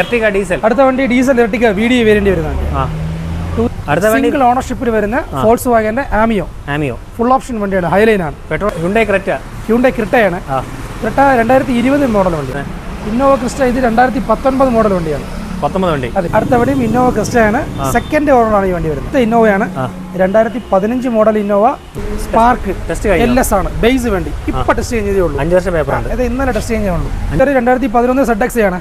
Ertiga diesel? അടുത്ത വണ്ടി diesel Ertiga V D variant വരുന്നുണ്ട്. അടുത്ത സിംഗിൾ ഓണർഷിപ്പിൽ വരുന്ന ഫോൾസ് വാഗന്റെ ആമിയോ ആമിയോ ഫുൾ ഓപ്ഷൻ വണ്ടിയാണ് ഹൈലൈൻ ആണ്. പെട്രോൾ ഹുണ്ടേ ക്രെറ്റ ഹ്യൂണ്ടെ ക്രിട്ടയാണ് ക്രിട്ട രണ്ടായിരത്തി ഇരുപത് മോഡൽ വണ്ടി. ഇന്നോവ ക്രിസ്റ്റ ഇത് രണ്ടായിരത്തി പത്തൊൻപത് മോഡൽ വണ്ടിയാണ്. പത്തൊമ്പത് വണ്ടി. അതെ അടുത്ത വണ്ടിയും ഇന്നോവ ക്രിസ്റ്റയാണ് സെക്കൻഡ് ഓർഡറാണ് ഈ വണ്ടി വരുന്നത്. ഇന്നോവയാണ്. രണ്ടായിരത്തി പതിനഞ്ച് model Innova Spark L S ആണ്. ബേസ് വണ്ടി. ഇപ്പൊ ടെസ്റ്റ് ചെയ്തേ ഉള്ളൂ. അഞ്ച് വർഷം പേപ്പർ ഉണ്ട്. ഇന്നലെ ടെസ്റ്റ് ചെയ്തേ ഉള്ളൂ. രണ്ടായിരത്തി പതിനൊന്ന് സെഡ് എക്സ് ആണ്.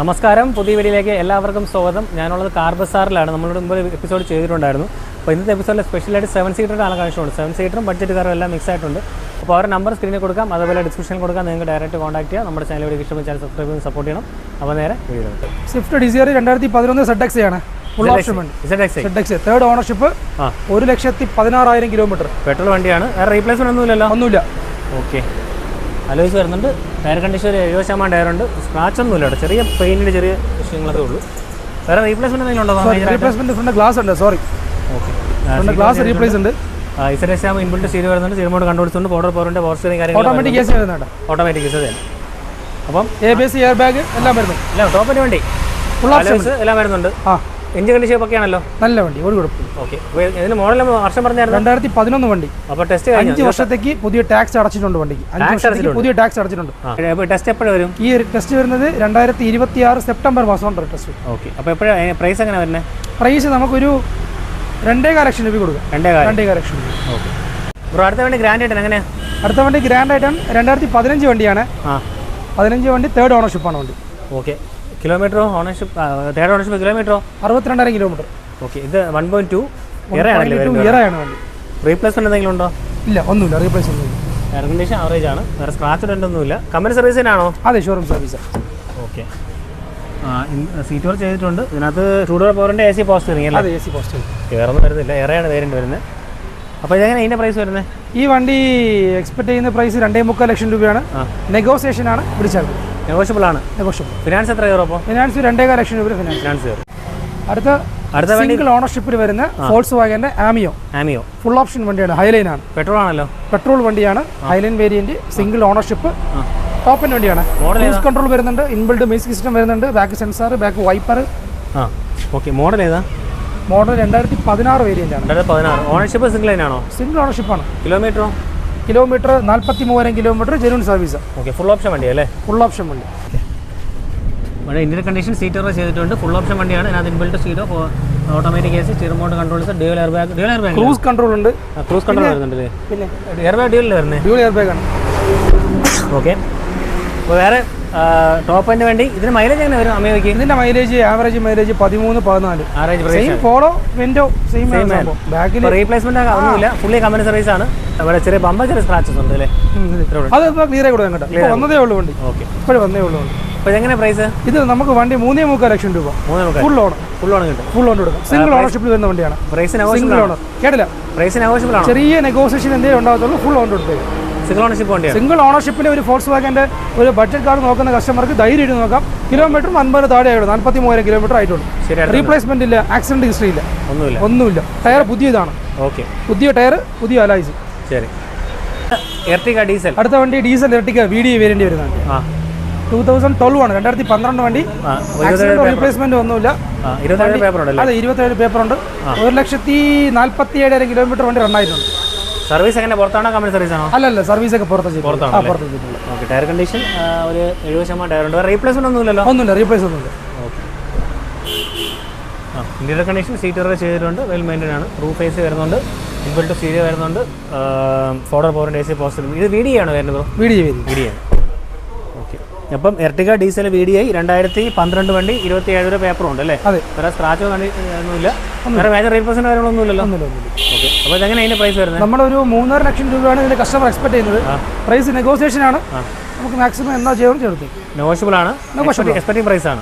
നമസ്കാരം. പുതിയ വീഡിയോയിലേക്ക് എല്ലാവർക്കും സ്വാഗതം. ഞാനുള്ളത് കാർ ബസാറിലാണ് നമ്മളുടെ മുമ്പ് എപ്പിസോഡ് ചെയ്തിട്ടുണ്ടായിരുന്നു. അപ്പോൾ ഇന്നത്തെ എപ്പിസോഡിൽ സ്പെഷ്യലായിട്ട് സെവൻ സീറ്ററിന്റെ ആണ് കാണിച്ചുകൊണ്ട് സെവൻ സീറ്ററും ബഡ്ജറ്റ് കാറും എല്ലാം മിക്സ് ആയിട്ടുണ്ട്. അപ്പോൾ അവരുടെ നമ്പർ സ്ക്രീനിൽ കൊടുക്കാം. അതുപോലെ ഡിസ്ക്രിപ്ഷനിൽ കൊടുക്കാം. നിങ്ങൾക്ക് ഡയറക്റ്റ് കോൺടാക്ട് ചെയ്യാം. നമ്മുടെ ചാനൽ വീഡിയോ ഇഷ്ടപ്പെട്ട ചാനൽ സബ്സ്ക്രൈബ് ചെയ്ത് സപ്പോർട്ട് ചെയ്യണം. അപ്പോൾ നേരെ സ്വിഫ്റ്റ് ഡിസയർ രണ്ടായിരത്തി പതിനൊന്ന് സെഡ് എക്സ് ആണ്. തേർഡ് ഓണർഷിപ്പ് ഒരു ലക്ഷത്തി പതിനാറായിരം കിലോമീറ്റർ പെട്രോൾ വണ്ടിയാണ്. വേറെ റീപ്ലേസ്മെന്റ് ഒന്നുമില്ലല്ലോ? ഒന്നുമില്ല. ഓക്കെ അലോയ്സ് വരുന്നുണ്ട്. എയർ കണ്ടീഷണർ ഒരു എഴുപത് ശതമാനം ടയറുണ്ട് ഒന്നുമില്ല കേട്ടോ. ചെറിയ പെയിന്റിന്റെ ചെറിയ വിഷയങ്ങളൊക്കെ ഉള്ളൂ. വേറെ റീപ്ലേസ്മെന്റ് എന്തെങ്കിലും ഉണ്ടോ ഫ്രണ്ട് ഗ്ലാസ് ഉണ്ട്. Sorry okay front glass replace ഉണ്ട്. ഇസഡ് ശ്യാം ഇൻബിൾട്ട് സീറ്റ് വരുന്നുണ്ട്. സീമോട് കണ്ടുപിടിച്ചുകൊണ്ട് പൗഡർ പവറിന്റെ പവർ സ്റ്റിയറിംഗ് കാര്യങ്ങൾ ഓട്ടോമാറ്റിക് കേസ് സി വരുന്നുണ്ട് ഓട്ടോമാറ്റിക് കേസ് തന്നെ. അപ്പം A B S air bag എല്ലാം വരുന്നു എല്ലാം ടോപ്പിന് വേണ്ടി. ഫുൾ എല്ലാം വരുന്നുണ്ട്. ആ. എഞ്ചിൻ കണ്ടീഷൻ ഒക്കെ ആണല്ലോ നല്ല വണ്ടി ഒരു കുഴപ്പമില്ല. ഓക്കെ. ഇതിന് മോഡൽ വർഷം പറഞ്ഞായിരുന്നു? രണ്ടായിരത്തി പതിനൊന്ന് വണ്ടി. അപ്പോൾ ടെസ്റ്റ് അഞ്ച് വർഷത്തേക്ക് പുതിയ ടാക്സ് അടച്ചിട്ടുണ്ട് വണ്ടിക്ക്. അഞ്ച് വർഷത്തേക്ക് പുതിയ ടാക്സ് അടച്ചിട്ടുണ്ട്. ടെസ്റ്റ് എപ്പോഴും വരും? ഈ ടെസ്റ്റ് വരുന്നത് രണ്ടായിരത്തി ഇരുപത്തി ആറ് സെപ്റ്റംബർ മാസമാണ് ടെസ്റ്റ് ഓക്കെ. അപ്പോൾ എപ്പോഴാണ് പ്രൈസ് എങ്ങനെ വരുന്നത് പ്രൈസ് നമുക്കൊരു രണ്ടേ കാല ലക്ഷം രൂപ കൊടുക്കാം. രണ്ടേ രണ്ടേ കാല ലക്ഷം രൂപ ഓക്കെ. ബ്രോ അടുത്ത വണ്ടി ഗ്രാൻഡ് ആയിട്ട് എങ്ങനെ അടുത്ത വണ്ടി ഗ്രാൻഡ് ആയിട്ട് രണ്ടായിരത്തി പതിനഞ്ച് വണ്ടിയാണ്. ആ. പതിനഞ്ച് വണ്ടി തേർഡ് ഓണർഷിപ്പാണ് വണ്ടി. ഓക്കെ. കിലോമീറ്ററോ ഓണർഷിപ്പ് തേർഡ് ഓണർഷിപ്പ് കിലോമീറ്ററോ? അറുപത്തിരണ്ടായിരം കിലോമീറ്റർ. ഓക്കെ ഇത് വൺ പോയിന്റ് ടു ഇയറാണ് വണ്ടി. റീപ്ലേസ്മെന്റ് എന്തെങ്കിലും ഉണ്ടോ? ഇല്ല ഒന്നുമില്ല റീപ്ലേസ് ഒന്നുമില്ല. എയർ കണ്ടീഷൻ ആവറേജ് ആണ്. വേറെ സ്ക്രാച്ച് ഒന്നുമില്ല. കമ്പനി സർവീസിനാണോ അതെ showroom service okay. Seat work ചെയ്തിട്ടുണ്ട്. ഇതിനകത്ത് ടൂഡോർ പവറിന്റെ എ സി പോസ്റ്റ് അതെ എ സി പോസ്റ്റ് വേറെ ഒന്നും വരുന്നില്ല. ഏറെയാണ് വേരിയന്റ് വരുന്നത്. അപ്പോൾ ഇതെങ്ങനെ ഇതിന്റെ പ്രൈസ് വരുന്നത്? ഈ വണ്ടി എക്സ്പെക്ട് ചെയ്യുന്ന പ്രൈസ് രണ്ടേ മുക്കാൽ ലക്ഷം രൂപയാണ്. നെഗോസിയേഷൻ ആണ്. വിളിച്ചത് നെഗോഷ്യബിൾ ആണ്. നെഗോഷ്യബിൾ ഫിനാൻസ് എത്ര കയറും അപ്പോൾ? ഫിനാൻസ് രണ്ടേകാൽ ലക്ഷം രൂപ ഫിനാൻസ് ഫിനാൻസ് കയറും. അടുത്ത അടുത്ത സിംഗിൾ ഓണർഷിപ്പിൽ വരുന്ന ഫോൾസ് വാഗന്റെ ആമിയോ ആമിയോ ഫുൾ ഓപ്ഷൻ വണ്ടിയാണ്. ഹൈലൈൻ ആണ്. പെട്രോൾ ആണല്ലോ. പെട്രോൾ വണ്ടിയാണ്. ഹൈലൈൻ വേരിയന്റ് സിംഗിൾ ഓണർഷിപ്പ് ആ. ടോപ്പ് എൻ വണ്ടിയാണ്. മോഡൽ ക്രൂസ് കൺട്രോൾ വരുന്നുണ്ട്. ഇൻബിൾഡ് മ്യൂസിക് സിസ്റ്റം വരുന്നുണ്ട്. ബാക്ക് സെൻസർ ബാക്ക് വൈപ്പർ ആ. ഓക്കെ മോഡൽ ഏതാ? മോഡൽ രണ്ടായിരത്തി പതിനാറ് വേരിയന്റ് ആണ്. ഓണർഷിപ്പ് സിംഗിൾ ലൈൻ ആണോ? സിംഗിൾ ഓണർഷിപ്പ് ആണ്. കിലോമീറ്ററോ കിലോമീറ്റർ നാൽപ്പത്തി മൂവായിരം kilometre genuine service okay full option വണ്ടി അല്ലേ? ഫുൾ ഓപ്ഷൻ വണ്ടി. ഇവിടെ ഇന്ത്യൻ കണ്ടീഷൻ സീറ്റ് അറേ ചെയ്തിട്ടുണ്ട്. ഫുൾ ഓപ്ഷൻ വണ്ടിയാണ്. ഇതിനകത്ത് inbuilt സീറ്റോ automatic A C remote controls dual air bag dual air bag cruise control ഉണ്ട്. ക്രൂസ് കൺട്രോൾ വരുന്നുണ്ട് പിന്നെ എയർ ബാഗ് ഡ്യൂൽ വരുന്നത് ഡ്യൂൽ എയർ ബാഗ് ആണ്. ഓക്കെ അപ്പോൾ വേറെ ടോപ്പ് എന്റെ വേണ്ടി. ഇതിന് മൈലേജ് എങ്ങനെ വരും? അമ്മയ്ക്ക് ഇതിന്റെ മൈലേജ് ആവറേജ് മൈലേജ് പതിമൂന്ന് പതിനാല്. സെയിം ഫോളോ വിൻഡോ സെയിം ബാക്കിൽ റീപ്ലേസ്മെന്റ് ഒന്നുമില്ല. ഫുള്ളി കമ്പനി സർവീസ് ആണ്. അവിടെ ചെറിയ ബമ്പ ചെറിയ സ്ക്രാച്ചസ് ഉണ്ട് അല്ലേ? അത്. ക്ലിയർ ആയി കൊടുക്കാൻ കേട്ടോ. വന്നതേ ഉള്ളൂ വണ്ടി. ഓക്കെ ഇപ്പോഴും വന്നേ ഉള്ളൂ അപ്പോൾ എങ്ങനെ പ്രൈസ് ഇത് നമുക്ക് വണ്ടി മൂന്നേ മുക്കാൽ ലക്ഷം രൂപ. ഫുൾ ഓൺ ഫുൾ ഓൺ കിട്ടും. ഫുൾ ഓൺ കൊടുക്കാം. സിംഗിൾ ഓണർഷിപ്പിൽ വരുന്ന വണ്ടിയാണ്. പ്രൈസ് സിംഗിൾ ഓണർ കേട്ടില്ല? പ്രൈസ് നെഗോഷ്യബിൾ ആണോ? ചെറിയ നെഗോസിയേഷൻ എന്തേ ഉണ്ടാകത്തുള്ളൂ ഫുൾ ഓൺ കൊടുത്തേക്ക്. സിംഗിൾ ഓണർഷിപ്പ് വണ്ടിയാണ് സിംഗിൾ ഓണർഷിപ്പിൽ ഒരു ഫോൾസ് വാഗന്റെ ഒരു ബഡ്ജറ്റ് കാർ നോക്കുന്ന കസ്റ്റമർക്ക് ധൈര്യം ഇട്ട് നോക്കാം. കിലോമീറ്ററും അൻപത് താഴെ ആയുള്ളൂ നാൽപ്പത്തി മൂവായിരം കിലോമീറ്റർ ആയിട്ടുള്ളൂ റീപ്ലേസ്മെന്റ് ഇല്ല ആക്സിഡന്റ് ഹിസ്റ്ററി ഇല്ല. ഒന്നുമില്ല. ഒന്നുമില്ല. ടയർ പുതിയതാണ്. ഓക്കെ പുതിയ ടയർ പുതിയ അലൈസ് ശരി. Ertiga diesel? അടുത്ത വണ്ടി ഡീസൽ ഇരട്ടിക്ക വീഡിയോ വേരിയന്റ് വരുന്നുണ്ട് ആ. ടൂ തൗസൻഡ് ട്വൽവ് ആണ്. രണ്ടായിരത്തി പന്ത്രണ്ട് വണ്ടി റീപ്ലേസ്മെന്റ് ഒന്നുമില്ല. അതെ ഇരുപത്തേഴ് പേപ്പർ ഉണ്ട് ഒരു ലക്ഷത്തി നാൽപ്പത്തി ഏഴായിരം കിലോമീറ്റർ വണ്ടി റണ്ണായിട്ടുണ്ട് സർവീസ് എങ്ങനെ? പുറത്താണോ കമ്പനി സർവീസ് ആണോ? അല്ലല്ല സർവീസ് ഒക്കെ പുറത്ത് പുറത്താണ് പുറത്ത് ഓക്കെ ടയർ കണ്ടീഷൻ ഒരു എഴുപത് ശതമാനം ടയർ ഉണ്ട്. റീപ്ലേസ് റീപ്ലേസ്മെന്റ് ഒന്നുമില്ലല്ലോ? ഒന്നുമില്ല റീപ്ലേസ് ഒന്നുമില്ല. ഇന്റീരിയർ കണ്ടീഷൻ സീറ്റ് വരെ ചെയ്തിട്ടുണ്ട്. വെൽ മെയിന്റൈൻ ആണ്. റൂഫ് ഏസി വരുന്നുണ്ട്. ഇൻബിൾട്ട് സീരിയ വരുന്നുണ്ട്. ഫോർഡർ പവറിന്റെ എ സി പോസിറ്റീവ് ഇത് വീഡിയോ ആണ് വരുന്നത് video video very V D ആണ് ഓക്കെ അപ്പം Ertiga diesel V D I രണ്ടായിരത്തി പന്ത്രണ്ട് വണ്ടി ഇരുപത്തി ഏഴ് രൂപ പേപ്പറും ഉണ്ട് അല്ലേ? അതെ. വേറെ സ്ക്രാച്ചോ ഒന്നുമില്ല. വേറെ മേജർ റീപ്ലേസ്മെന്റ് കാര്യങ്ങളൊന്നും ഇല്ലല്ലോ? ഒന്നുമില്ല ഒന്നുമില്ല. ഓക്കെ അപ്പോൾ ഇതെങ്ങനെ അതിന്റെ പ്രൈസ് വരുന്നത്? നമ്മളൊരു മൂന്നര ലക്ഷം രൂപയാണ് ഇതിന്റെ കസ്റ്റമർ എക്സ്പെക്ട് ചെയ്യുന്നത്. പ്രൈസ് നെഗോസിയേഷൻ ആണ്. നമുക്ക് മാക്സിമം എന്താ ചെയ്യണം ചേർത്ത് നെഗോഷ്യബിൾ ആണ്. എക്സ്പെക്ടിംഗ് പ്രൈസ് ആണ്.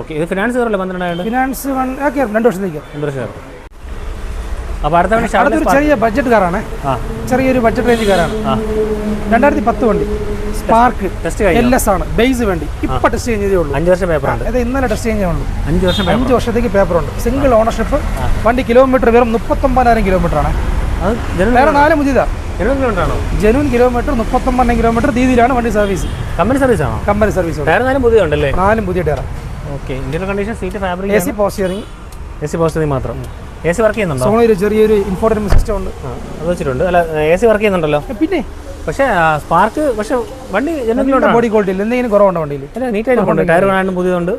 ഓക്കെ ഇത് ഫിനാൻസ് കയറില്ല പന്ത്രണ്ടായിരം? ഫിനാൻസ് വൺ ഓക്കെ രണ്ട് വർഷത്തേക്ക്. രണ്ട് വർഷം അപ്പോൾ അടുത്ത ചെറിയ ബഡ്ജറ്റ് കാറാണ്. ചെറിയൊരു ബഡ്ജറ്റ് റേഞ്ച് കാറാണ്. രണ്ടായിരത്തി പത്ത് വണ്ടി. സ്പാർക്ക് ടെസ്റ്റ് കഴിഞ്ഞു? എൽ എസ് ആണ്. ബേസ് വേണ്ടി. ഇപ്പൊ ടെസ്റ്റ് ചെയ്തേ ഉള്ളൂ. അഞ്ച് വർഷം പേപ്പർ ഉണ്ട്. ഇത് ഇന്നലെ ടെസ്റ്റ് ചെയ്തേ ഉള്ളൂ അഞ്ച് വർഷം അഞ്ച് വർഷത്തേക്ക് പേപ്പർ ഉണ്ട്. സിംഗിൾ ഓണർഷിപ്പ് വണ്ടി കിലോമീറ്റർ വെറും മുപ്പത്തൊമ്പതിനായിരം കിലോമീറ്റർ ആണ്. അത് വേറെ നാല് ആണോ ജനുവൻ കിലോമീറ്റർ മുപ്പത്തൊമ്പത് കിലോമീറ്റർ രീതിയിലാണ് വണ്ടി സർവീസ് കമ്പനി സർവീസ് ആണോ? കമ്പനി സർവീസ് ടയർ നാലും പുതിയ ഉണ്ടല്ലേ നാലും പുതിയ tyre okay Indian condition seat fabric A C പോസ്റ്റിയറിംഗ് A C മാത്രം. എ സി വർക്ക് ചെയ്യുന്നുണ്ടോ? സോണിയിൽ ചെറിയൊരു ഇൻഫോർട്ടൻമെന്റ് സിസ്റ്റം ഉണ്ട്. അത് വെച്ചിട്ടുണ്ട്. അല്ല എ സി വർക്ക് ചെയ്യുന്നുണ്ടല്ലോ? പിന്നെ പക്ഷേ സ്പാർക്ക് പക്ഷേ വണ്ടി ബോഡി ക്വാളിറ്റി എന്തെങ്കിലും കുറവുണ്ട് വണ്ടിയിൽ? അല്ല നീറ്റായിട്ട് ടയർ കാണാനും പുതിയതുണ്ട്.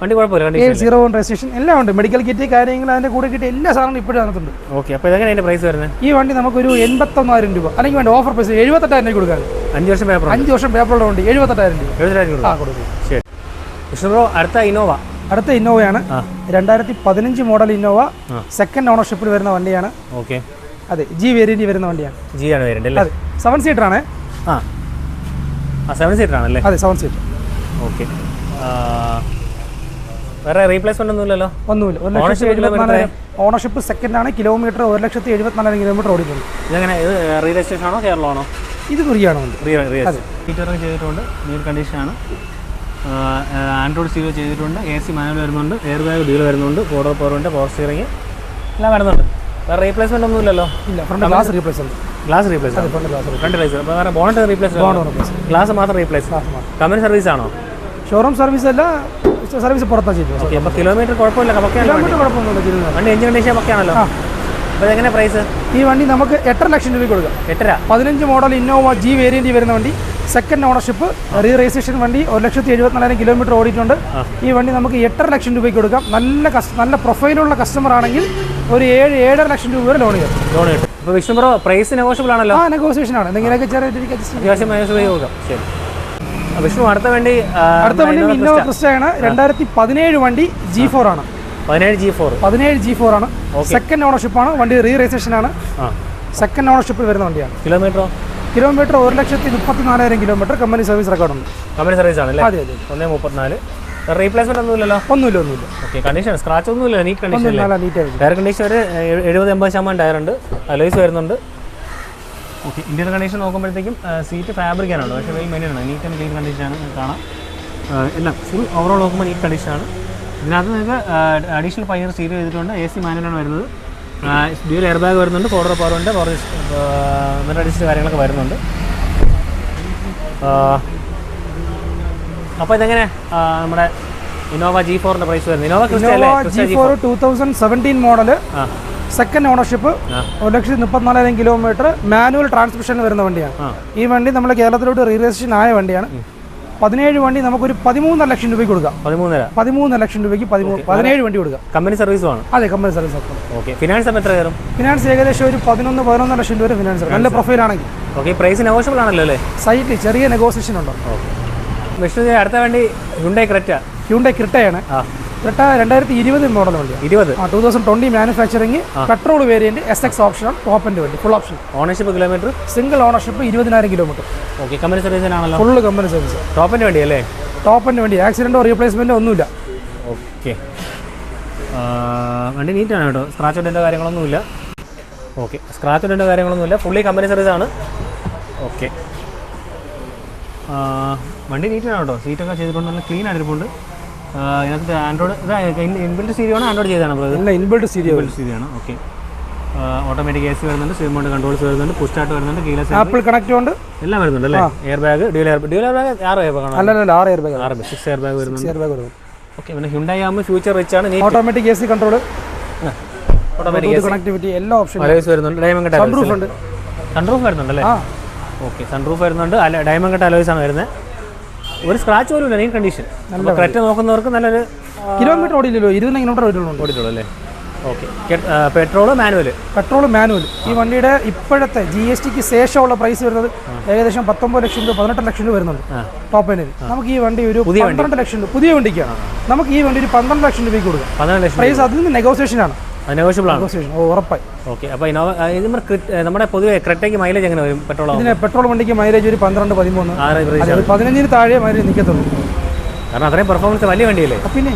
വണ്ടി കുഴപ്പമില്ല സീറോ രജിസ്ട്രേഷൻ എല്ലാം ഉണ്ട്. മെഡിക്കൽ കിറ്റ് കാര്യങ്ങൾ അതിന്റെ കൂടെ കിട്ടിയ എല്ലാ സാധനങ്ങളും ഇപ്പോഴും അതിനകത്തുണ്ട്. ഓക്കെ അപ്പോൾ ഇതെങ്ങനെ അതിന്റെ പ്രൈസ് വരുന്നത് ഈ വണ്ടി നമുക്കൊരു എൺപത്തൊന്നായിരം രൂപ. അല്ലെങ്കിൽ വേണ്ട ഓഫർ പ്രൈസ് എഴുപത്തെട്ടായിരം രൂപ കൊടുക്കാൻ അഞ്ച് വർഷം പേപ്പർ അഞ്ച് വർഷം പേപ്പറുള്ള വണ്ടി എഴുപത്തെട്ടായിരം രൂപ. എഴുപതിനായിരം ആ രൂപ കൊടുക്കും. ശരി. വിഷ്ണു ബ്രോ അടുത്ത ഇന്നോവ അടുത്ത ഇന്നോവയാണ് രണ്ടായിരത്തി പതിനഞ്ച് മോഡൽ ഇന്നോവ സെക്കൻഡ് ഓണർഷിപ്പിൽ വരുന്ന വണ്ടിയാണ്. ഓക്കെ അതെ ജി വേരിയന്റ് വരുന്ന വണ്ടിയാണ്. ജി ആണ് വേരിയന്റ് അല്ലേ? അതെ സെവൻ സീറ്റർ ആണ്. ആ. ആ സെവൻ സീറ്റർ ആണല്ലേ? അതെ സെവൻ സീറ്റർ ഓക്കെ വേറെ റീപ്ലേസ്മെന്റ് ഒന്നുമില്ലല്ലോ ഒന്നുമില്ല. ഒരു ലക്ഷത്തി എഴുപത്തിനാലായിരം ഓണർഷിപ്പ് സെക്കൻഡ് ആണ്. കിലോമീറ്റർ ഒരു ലക്ഷത്തി എഴുപത്തിനാലായിരം കിലോമീറ്റർ ഓടിക്കുന്നത് ഇതെങ്ങനെ ഇത് റീ രജിസ്ട്രേഷൻ ആണോ കേരളം ആണോ? ഇത് റീ ഫീച്ചർ ചെയ്തിട്ടുണ്ട്. നീർ കണ്ടീഷനാണ് ആൻഡ്രോയിഡ് സീറോ ചെയ്തിട്ടുണ്ട്. എ സി മാനുവൽ വരുന്നുണ്ട്. എയർ ബാഗ് ഡീൽ വരുന്നുണ്ട് ഫോർഡർ പവറുണ്ട് പവർ സ്റ്റിയറിംഗ് എല്ലാം വരുന്നുണ്ട്. വേറെ ഒന്നും ഇല്ലല്ലോ ഇല്ല ഫ്രണ്ട് ഗ്ലാസ് റീപ്ലേസ് ഉണ്ട് glass replace front glass front replace വേറെ ബോണ്ട് റീപ്ലേസ് ഗ്ലാസ് മാത്രം റീപ്ലേസ് കമ്പനി സർവീസ് ആണോ? ഷോറൂം സർവീസ് അല്ല സർവീസ് പുറത്താണ് ചെയ്യുന്നത്. ഓക്കെ അപ്പോൾ കിലോമീറ്റർ കുഴപ്പമില്ല കിലോമീറ്റർ കുഴപ്പമൊന്നുമില്ല വണ്ടി എഞ്ചിൻ കണ്ടീഷൻ പക്കയാണല്ലോ. അപ്പോൾ എങ്ങനെ പ്രൈസ് ഈ വണ്ടി നമുക്ക് എട്ടര ലക്ഷം രൂപ കൊടുക്കാം. എട്ടര? പതിനഞ്ച് മോഡൽ ഇന്നോവ ജി വേരിയന്റ് വരുന്ന വണ്ടി. സെക്കൻഡ് ഓണർഷിപ്പ് റീ രജിസ്ട്രേഷൻ വണ്ടി ഒരു ലക്ഷത്തി എഴുപത്തിനാലായിരം കിലോമീറ്റർ ഓടിയിട്ടുണ്ട്. ഈ വണ്ടി നമുക്ക് എട്ടര ലക്ഷം രൂപയ്ക്ക് കൊടുക്കാം. നല്ല നല്ല പ്രൊഫൈലുള്ള കസ്റ്റമർ ആണെങ്കിൽ ഒരു ഏഴ് ഏഴര ലക്ഷം രൂപ വരെ ലോൺ ചെയ്യാം. ലോൺ കിട്ടും അപ്പോൾ വിഷ്ണു ബ്രോ പ്രൈസ് നെഗോഷ്യബിൾ ആണല്ലോ? ആ നെഗോസിയേഷൻ ആണ്. എന്തെങ്കിലുമൊക്കെ ചെറിയ ശരി. വിഷ്ണു അടുത്ത വണ്ടി അടുത്ത വണ്ടി ഇന്നോവ ക്രിസ്റ്റയാണ് രണ്ടായിരത്തി പതിനേഴ് വണ്ടി ജി ഫോർ ആണ്. പതിനേഴ് ജി ഫോർ പതിനേഴ് ജി ഫോർ ആണ്. സെക്കൻഡ് ഓണർഷിപ്പ് ആണ്. വണ്ടി റീ രജിസ്ട്രേഷൻ ആണ് സെക്കൻഡ് ഓണർഷിപ്പിൽ വരുന്ന വണ്ടിയാണ്. കിലോമീറ്ററോ കിലോമീറ്റർ ഒരു ലക്ഷത്തി മുപ്പത്തി നാലായിരം കിലോമീറ്റർ കമ്പനി സർവീസ് റെക്കോർഡുണ്ട്. കമ്പനി സർവീസ് ആണല്ലേ? അതെ അതെ ഒന്നേ മുപ്പത്തിനാല്. റീപ്ലേസ്മെന്റ് ഒന്നുമില്ലല്ലോ? ഒന്നുമില്ല ഒന്നുമില്ല. ഓക്കെ കണ്ടീഷൻ സ്ക്രാച്ച് ഒന്നുമില്ല നീറ്റ് കണ്ടീഷൻ ടയർ കണ്ടീഷൻ ഒരു എഴു- എഴുപത് എൺപത് ശതമാനം ടയർ ഉണ്ട്. അലോയ്സ് വരുന്നുണ്ട്. ഓക്കെ ഇന്ത്യൻ കണ്ടീഷൻ നോക്കുമ്പോഴത്തേക്കും സീറ്റ് ഫാബ്രിക് ആണ് പക്ഷേ വെയിൽ മെയിൻ ആണ് നീറ്റ് ആൻഡ് ക്ലീൻ കണ്ടീഷനാണ് കാണാം. എല്ലാം ഫുൾ ഓവറോൾ നോക്കുമ്പോൾ നീറ്റ് കണ്ടീഷനാണ് ഇതിനകത്ത് നിങ്ങൾക്ക് അഡീഷണൽ പയർ സീറ്റ് ചെയ്തിട്ടുണ്ട്. എ സി മാനുവലാണ് വരുന്നത്. ഡ്യൂൽ എയർ ബാഗ് വരുന്നുണ്ട് ഫോർഡർ പവർ ഉണ്ട് പവർ മിറർ കാര്യങ്ങളൊക്കെ വരുന്നുണ്ട്. അപ്പോൾ ഇതെങ്ങനെ? നമ്മുടെ ഇന്നോവ ജി ഫോറിന്റെ പ്രൈസ് വരുന്നത്. Innova Crysta G four two thousand seventeen model second ownership. ഒരു ലക്ഷത്തി മുപ്പത്തിനാലായിരം കിലോമീറ്റർ മാനുവൽ ട്രാൻസ്മിഷൻ വരുന്ന വണ്ടിയാണ്. ഈ വണ്ടി നമ്മൾ കേരളത്തിലോട്ട് റീ രജിസ്ട്രേഷൻ ആയ വണ്ടിയാണ്. പതിനേഴ് വണ്ടി നമുക്കൊരു പതിമൂന്നര ലക്ഷം രൂപയ്ക്ക് കൊടുക്കാം. പതിമൂന്നര? പതിമൂന്നര ലക്ഷം രൂപയ്ക്ക് പതിനേഴ് വണ്ടി കൊടുക്കാം. കമ്പനി സർവീസ് ആണ്? അതെ കമ്പനി സർവീസ് ഓക്കെ. ഫിനാൻസ് എത്ര കയറും? ഫിനാൻസ് ഏകദേശം ഒരു പതിനൊന്ന് പതിനൊന്നര ലക്ഷം രൂപ ഫിനാൻസ് നല്ല പ്രൊഫൈൽ ആണെങ്കിൽ. ഓക്കെ. പ്രൈസ് നെഗോഷ്യബിൾ ആണല്ലോ അല്ലേ? സൈറ്റിൽ ചെറിയ നെഗോസിയേഷൻ ഉണ്ടോ. ഓക്കെ. വിഷ്ണു അടുത്ത വണ്ടി ഹുണ്ടൈ ക്രെറ്റ ഹ്യൂണ്ടൈ ക്രിട്ടയാണ് ആ. ക്രിട്ട രണ്ടായിരത്തി ഇരുപത് മോഡൽ വണ്ടിയാണ് ഇരുപത്. ആ two thousand twenty manufacturing petrol variant S X option ടോപ്പിന്റെ വണ്ടി full option ownership kilometre single ownership ഇരുപതിനായിരം കിലോമീറ്റർ ഓക്കെ കമ്പനി സർവീസ് ആണല്ലോ ഫുൾ കമ്പനി സർവീസ് ടോപ്പിന്റെ വണ്ടി അല്ലേ? ടോപ്പിന്റെ വണ്ടി. ആക്സിഡന്റോ റീപ്ലേസ്മെന്റോ ഒന്നുമില്ല. ഓക്കെ വണ്ടി നീറ്റാണ് കേട്ടോ. സ്ക്രാച്ച് ഇടേണ്ട കാര്യങ്ങളൊന്നുമില്ല. ഓക്കെ സ്ക്രാച്ച് ഇടേണ്ട കാര്യങ്ങളൊന്നുമില്ല. ഫുള്ളി കമ്പനി സർവീസ് ആണ്. ഓക്കെ വണ്ടി നീറ്റാണ് കേട്ടോ. സീറ്റൊക്കെ ചെയ്തിട്ടുണ്ട്. നല്ല ക്ലീൻ ആയിട്ടിരിപ്പുണ്ട്. ആ, ഇതിനകത്ത് ആൻഡ്രോയിഡ് ഇൻബിൽഡ് സീരിയോ ആണ് ആൻഡ്രോയിഡ് ചെയ്താണ് എല്ലാം ഇൻബിൾട്ട് സ്റ്റീരിയോ ആണ് സീരിയാണ് ഓക്കെ ഓട്ടോമാറ്റിക് എ സി വരുന്നുണ്ട് സിമൗണ്ട് കൺട്രോൾസ് വരുന്നുണ്ട് പുസ്റ്റായിട്ട് വരുന്നുണ്ട് കീലസ് ആപ്പിൾ കണക്റ്റ് ഉണ്ട്. എല്ലാം വരുന്നുണ്ട് അല്ലേ? Air bag dual air dual air bag ആറ് എയർ ബാഗ് അല്ല അല്ല ആറ് എയർ ബാഗ് ആറ് സിക്സ് എയർ ബാഗ് വരുന്നുണ്ട്. എയർ ബാഗ് വരുന്നത് ഓക്കെ പിന്നെ ഹ്യുണ്ടായി ആകുമ്പോൾ ഫ്യൂച്ചർ റിച്ച് ആണ് automatic A C control automatic connectivity എല്ലാ ഓപ്ഷനും അലോയ്സ് വരുന്നുണ്ട്. ഡയമണ്ട് സൺറൂഫ് ഉണ്ട്. സൺറൂഫ് വരുന്നുണ്ടല്ലേ അല്ലേ? ഓക്കെ സൺറൂഫ് വരുന്നുണ്ട്. അല്ല ഡയമണ്ട് അലോയ്സ് ആണ് വരുന്നത്. ഒരു സ്ക്രാച്ച് പോലും ഇല്ല നീ കണ്ടീഷൻ അപ്പോൾ ക്രെറ്റ നോക്കുന്നവർക്ക് നല്ലൊരു കിലോമീറ്റർ ഓടിയില്ലല്ലോ ഇരുപത് കിലോമീറ്റർ ഓടിയിട്ടുണ്ട് ഓടിച്ചുള്ളൂ അല്ലേ? Okay petrol manual petrol manual ഈ വണ്ടിയുടെ ഇപ്പോഴത്തെ ജി എസ് ടിക്ക് ശേഷമുള്ള പ്രൈസ് വരുന്നത് ഏകദേശം പത്തൊമ്പത് ലക്ഷം രൂപ പതിനെട്ട് ലക്ഷം രൂപ വരുന്നുണ്ട്. ടോപ്പ് എൻഡിൽ നമുക്ക് ഈ വണ്ടി ഒരു പന്ത്രണ്ട് ലക്ഷം രൂപ പുതിയ വണ്ടിക്കാണ്. നമുക്ക് ഈ വണ്ടി ഒരു പന്ത്രണ്ട് ലക്ഷം രൂപയ്ക്ക് കൊടുക്കാം. പ്രൈസ് അതിൽ നിന്ന് നെഗോസിയേഷൻ ആണ്. അത് ഉറപ്പായി. ഓക്കെ അപ്പോൾ ഇന്നോവ ഇത് നമ്മുടെ പൊതുവെ ക്രെറ്റയ്ക്ക് മൈലേജ് എങ്ങനെ വരും? പെട്രോൾ ഇതിന് പെട്രോൾ വണ്ടിക്ക് മൈലേജ് ഒരു പന്ത്രണ്ട് പതിമൂന്ന്. അതായത് പതിനഞ്ചിന് താഴെ മൈലേജ് നിൽക്കത്തുള്ളൂ കാരണം അത്രയും പെർഫോമൻസ് വലിയ വണ്ടിയല്ലേ? പിന്നെ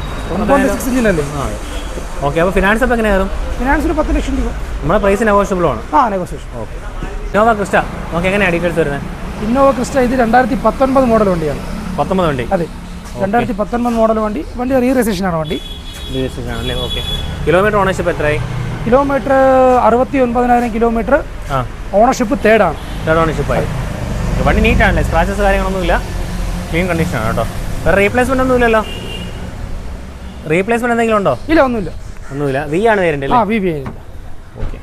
സിക്സ് ഇഞ്ചിനല്ലേ ഓക്കെ അപ്പോൾ ഫിനാൻസ് അപ്പോൾ എങ്ങനെയാകും ഫിനാൻസ് ഒരു പത്ത് ലക്ഷം രൂപ. നമ്മുടെ പ്രൈസ് നെഗോഷ്യബിൾ ആണ്. ആ നെഗോസിയേഷൻ ഓക്കെ ഇന്നോവ ക്രിസ്റ്റ നമുക്ക് എങ്ങനെയാണ് ഡീറ്റെയിൽസ് വരുന്നത്? ഇന്നോവ ക്രിസ്റ്റ ഇത് രണ്ടായിരത്തി പത്തൊൻപത് മോഡൽ വണ്ടിയാണ്. പത്തൊമ്പത് വണ്ടി. അതെ. രണ്ടായിരത്തി പത്തൊൻപത് മോഡൽ വണ്ടി. വണ്ടി റീ രജിസ്ട്രേഷൻ ആണ് വണ്ടി. ആണല്ലേ ഓക്കെ കിലോമീറ്റർ ഓണർഷിപ്പ് എത്രയായി? കിലോമീറ്റർ അറുപത്തി ഒൻപതിനായിരം കിലോമീറ്റർ ഓണർഷിപ്പ് തേർഡാണ് തേർഡ് ഓണർഷിപ്പായി വണ്ടി നീറ്റ് ആണല്ലേ? സ്ക്രാച്ചസ് കാര്യങ്ങളൊന്നുമില്ല. ക്ലീൻ കണ്ടീഷനാണ് കേട്ടോ. വേറെ റീപ്ലേസ്മെന്റ് ഒന്നും ഇല്ലല്ലോ റീപ്ലേസ്മെന്റ് എന്തെങ്കിലും ഉണ്ടോ? ഇല്ല ഒന്നുമില്ല. ഒന്നുമില്ല. വി ആണ് വേരന്റെ ആ വി വി ബി ഓക്കെ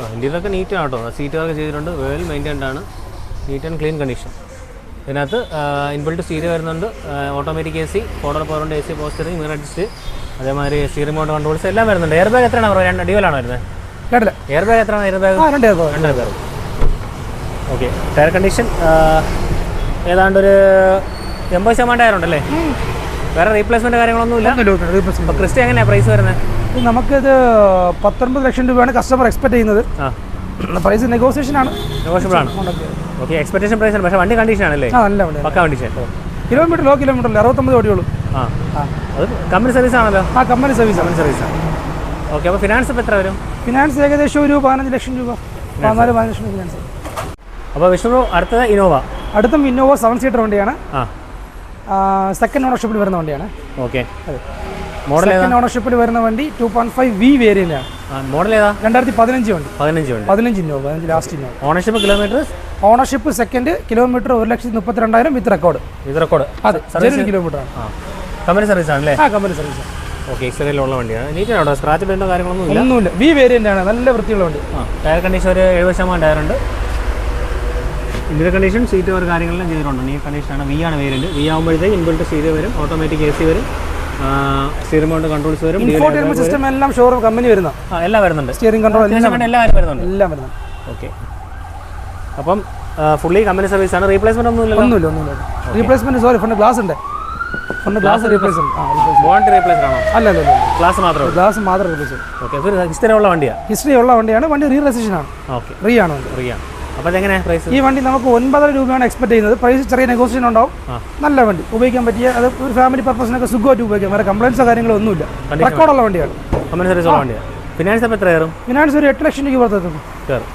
ആ ഇന്ത്യയിലൊക്കെ നീറ്റാണ് കേട്ടോ. സീറ്റ് വർക്ക് ചെയ്തിട്ടുണ്ട്. വെൽ മെയിന്റൈൻഡ് ആണ്. നീറ്റ് ആൻഡ് ക്ലീൻ കണ്ടീഷൻ ഇതിനകത്ത് ഇൻബിൾട്ട് സ്റ്റീരിയോ വരുന്നുണ്ട്. Automatic A C four door പവറുണ്ട് A C പോസ്റ്ററിങ് mirror adjust അതേമാതിരി സ്റ്റീറിംഗ് മോഡ് കൺട്രോൾസ് എല്ലാം വരുന്നുണ്ട്. എയർ ബാഗ് എത്രയാണ് പറയുക രണ്ട് ഡ്യുവലാണോ വരുന്നത്? കേട്ടില്ല എയർ ബാഗ് എത്രയാണ് എയർ ബാഗ് രണ്ട് air bag okay tyre condition ഏതാണ്ട് ഒരു എൺപത് ശതമാനം ടയർ ഉണ്ടല്ലേ? വേറെ റീപ്ലേസ്മെന്റ് കാര്യങ്ങളൊന്നും ഇല്ല? എങ്ങനെയാണ് പ്രൈസ് വരുന്നത്? നമുക്കിത് പത്തൊൻപത് ലക്ഷം രൂപയാണ് കസ്റ്റമർ എക്സ്പെക്ട് ചെയ്യുന്നത്. ആ. പ്രൈസ് നെഗോസിയേഷൻ ആണ്. നെഗോഷ്യബിൾ ആണ്. ഓക്കെ എക്സ്പെക്ടേഷൻ പ്രൈസ് ആണ്. പക്ഷേ വണ്ടി കണ്ടീഷൻ ആണല്ലേ? ആ നല്ല വണ്ടി. പക്ക കണ്ടീഷൻ കിലോമീറ്റർ ലോ കിലോമീറ്റർ അറുപത്തൊമ്പത് ഓടിയുള്ളൂ ആ. അത് കമ്പനി സർവീസ് ആണല്ലോ? ആ കമ്പനി സർവീസ് കമ്പനി സർവീസ് ആണ്. ഓക്കെ അപ്പോൾ ഫിനാൻസ് ഇപ്പോൾ എത്ര വരും? ഫിനാൻസ് ഏകദേശം ഒരു പതിനഞ്ച് ലക്ഷം രൂപ. പതിനാല് പതിനഞ്ച് ലക്ഷം ഫിനാൻസ് അപ്പോൾ വിഷ്ണു അടുത്തത് ഇന്നോവ. അടുത്തും ഇന്നോവ സെവൻ സീറ്റർ വണ്ടിയാണ്. ആ. സെക്കൻഡ് ഓണർഷിപ്പിൽ വരുന്ന വണ്ടിയാണ്. ഓക്കെ മോഡൽ സെക്കൻഡ് ഓണർഷിപ്പിൽ വരുന്ന വണ്ടി ടു പോയിന്റ് ഫൈവ് വി വേരിയന്റാണ് ആണ്. മോഡൽ ഏതാ? രണ്ടായിരത്തി പതിനഞ്ച് വണ്ടി. പതിനഞ്ച് ഉണ്ട് പതിനഞ്ച് ഇന്നോ പതിനഞ്ച് ലാസ്റ്റ് ഇന്നോ ownership kilometre ownership second kilometre ഒരു ലക്ഷത്തി മുപ്പത്തി രണ്ടായിരം വിത്ത് റെക്കോർഡ് ഇത് റെക്കോർഡ് അതെ കിലോമീറ്റർ ആണ്. കമ്പനി സർവീസ് ആണല്ലേ? ആ കമ്പനി സർവീസ് ഓക്കെ എക്സ്റേയിലുള്ള വണ്ടിയാണ്. ആണോ സ്ക്രാച്ച് പെയിന്റോ കാര്യങ്ങളൊന്നും ഇല്ല ഒന്നുമില്ല. വി വേരിയന്റ് ആണ്. നല്ല വൃത്തിയുള്ള വണ്ടി. ആ ടയർ കണ്ടീഷൻ ഒരു എഴുപത് ശതമാനം ടയറുണ്ട് ഇന്ത്യൻ കണ്ടീഷൻ സീറ്റ് കാര്യങ്ങളെല്ലാം ചെയ്തിട്ടുണ്ട്. നീ കണ്ടീഷനാണ് വി ആണ് വേരിയന്റ് വി ആകുമ്പോഴത്തേക്ക് ഇൻബിൾട്ട് സീറ്റ് വരും. ഓട്ടോമാറ്റിക് എ സി വരും. സ്റ്റിയറിംഗ് മൗണ്ട് കൺട്രോൾസ് വരും ഇൻഫോർട്ടൈൻമെന്റ് സിസ്റ്റം എല്ലാം ഷോറൂം കമ്പനി വരുന്ന എല്ലാം വരുന്നുണ്ട്. സ്റ്റിയറിംഗ് കൺട്രോൾ എല്ലാം വരുന്നുണ്ട്. എല്ലാം വരുന്നുണ്ട്. ഓക്കെ അപ്പം ഫുള്ളി കമ്പനി സർവീസ് ആണ്. റീപ്ലേസ്മെന്റ് ഒന്നും ഇല്ലല്ലോ? ഒന്നുമില്ല ഒന്നുമില്ല. റീപ്ലേസ്മെന്റ് സോറി ഫ്രണ്ട് ഗ്ലാസ് ഉണ്ട്. Front glass replace bond replace ആണോ? അല്ല അല്ല ഗ്ലാസ് മാത്രം ഗ്ലാസ് മാത്രം റീപ്ലേസ് ഓക്കെ ഹിസ്റ്ററി ഉള്ള വണ്ടിയാണ് ഹിസ്റ്ററി ഉള്ള വണ്ടിയാണ് വണ്ടി റീ റെസിഷൻ ആണ്. ഓക്കെ റീ ആണ് റീ ആണ്. അപ്പോൾ എങ്ങനെ പ്രൈസ് ഈ വണ്ടി നമുക്ക് ഒൻപതര രൂപയാണ് എക്സ്പെക്ട് ചെയ്യുന്നത്. പ്രൈസ് ചെറിയ നെഗോസിയേഷൻ ഉണ്ടാവും. നല്ല വണ്ടി. ഉപയോഗിക്കാൻ പറ്റിയ അത് ഒരു ഫാമിലി പർപ്പസിനൊക്കെ സുഖമായിട്ട് ഉപയോഗിക്കാം. വേറെ കംപ്ലൈൻസോ കാര്യങ്ങളോ ഒന്നുമില്ല. റെക്കോർഡുള്ള വണ്ടിയാണ്. ഫിനാൻസ് അപ്പോൾ എത്ര കയറും? ഫിനാൻസ് ഒരു എട്ട് ലക്ഷം രൂപ പുറത്തെത്തും കയറും.